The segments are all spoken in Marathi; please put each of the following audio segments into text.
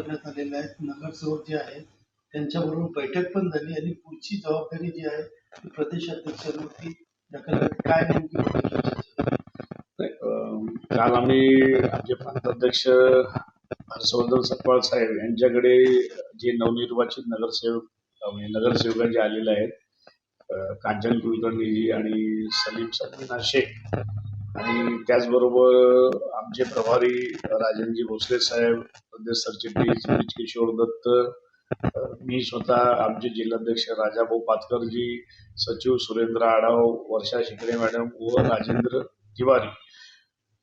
करण्यात आलेल्या आहेत. नगरसेवक जे आहेत त्यांच्याबरोबर बैठक पण झाली आणि पुढची जबाबदारी जी आहे ती प्रदेशाध्यक्षांवरती ढकलण्यात काय नेमकी काल आम्ही आमचे प्रांताध्यक्ष हर्षवर्धन सपकाळ साहेब यांच्याकडे जे नवनिर्वाचित नगरसेवक म्हणजे नगरसेवक जे आलेले आहेत कांचन कुलकर्णीजी आणि सलीम सलीना शेख आणि त्याचबरोबर आमचे प्रभारी राजनजी भोसले साहेब प्रदेश सरचिटणीस किशोर दत्त मी स्वतः आमचे जिल्हाध्यक्ष राजाभाऊ पातकरजी सचिव सुरेंद्र आढाव वर्षा शिकरे मॅडम व राजेंद्र तिवारी.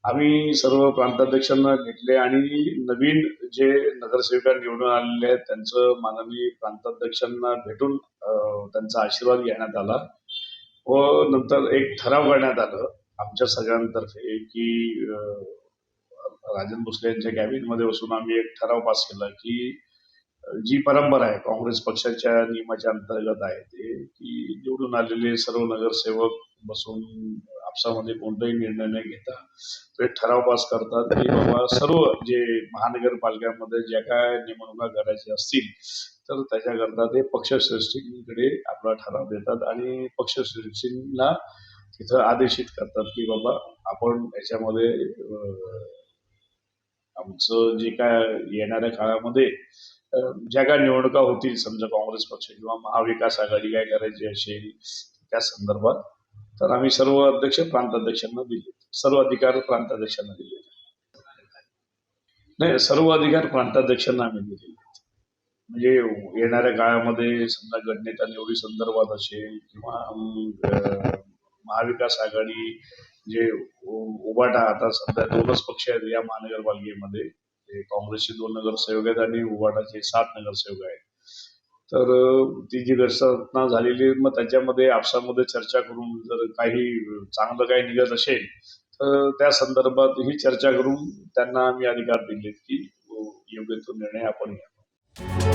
आम्ही सर्व प्रांताध्यक्षांना भेटले आणि नवीन जे नगरसेविका निवडून आलेले आहेत त्यांचं माननीय प्रांताध्यक्षांना भेटून त्यांचा आशीर्वाद घेण्यात आला व नंतर एक ठराव करण्यात आलं. आमच्या सगळ्यांतर्फे की राजन भोसले यांच्या कॅबिनमध्ये बसून आम्ही एक ठराव पास केला की जी परंपरा आहे काँग्रेस पक्षाच्या नियमाच्या अंतर्गत आहे ते की निवडून आलेले सर्व नगरसेवक बसून आपसामध्ये कोणताही निर्णय न घेता तो एक ठराव पास करतात. की बाबा सर्व जे महानगरपालिकांमध्ये ज्या काय नेमणुका करायच्या असतील तर त्याच्याकरता ते पक्षश्रेष्ठींकडे आपला ठराव देतात आणि पक्षश्रेष्ठींना तिथं आदेशित करतात की बाबा आपण याच्यामध्ये आमचं जे काय येणाऱ्या काळामध्ये ज्या काय निवडणुका होतील समजा काँग्रेस पक्ष किंवा महाविकास आघाडी काय करायची असेल त्या संदर्भात तर आम्ही सर्व अध्यक्ष प्रांताध्यक्षांना दिले. सर्व अधिकार प्रांताध्यक्षांना दिले. नाही सर्व अधिकार प्रांताध्यक्षांना आम्ही दिले. म्हणजे येणाऱ्या काळामध्ये समजा गटनेता निवडी संदर्भात असेल किंवा महाविकास आघाडी जे उ- उभाटा आता सध्या दोनच पक्ष आहेत या महानगरपालिकेमध्ये. काँग्रेसचे दोन नगरसेवक आहेत आणि उभाटाचे सात नगरसेवक आहेत. तर ती जी घटना झालेली मग त्याच्यामध्ये आपसामध्ये चर्चा करून जर काही चांगलं काही निघत असेल तर त्या संदर्भात ही चर्चा करून त्यांना आम्ही अधिकार दिलेत की योग्य तो निर्णय आपण घ्या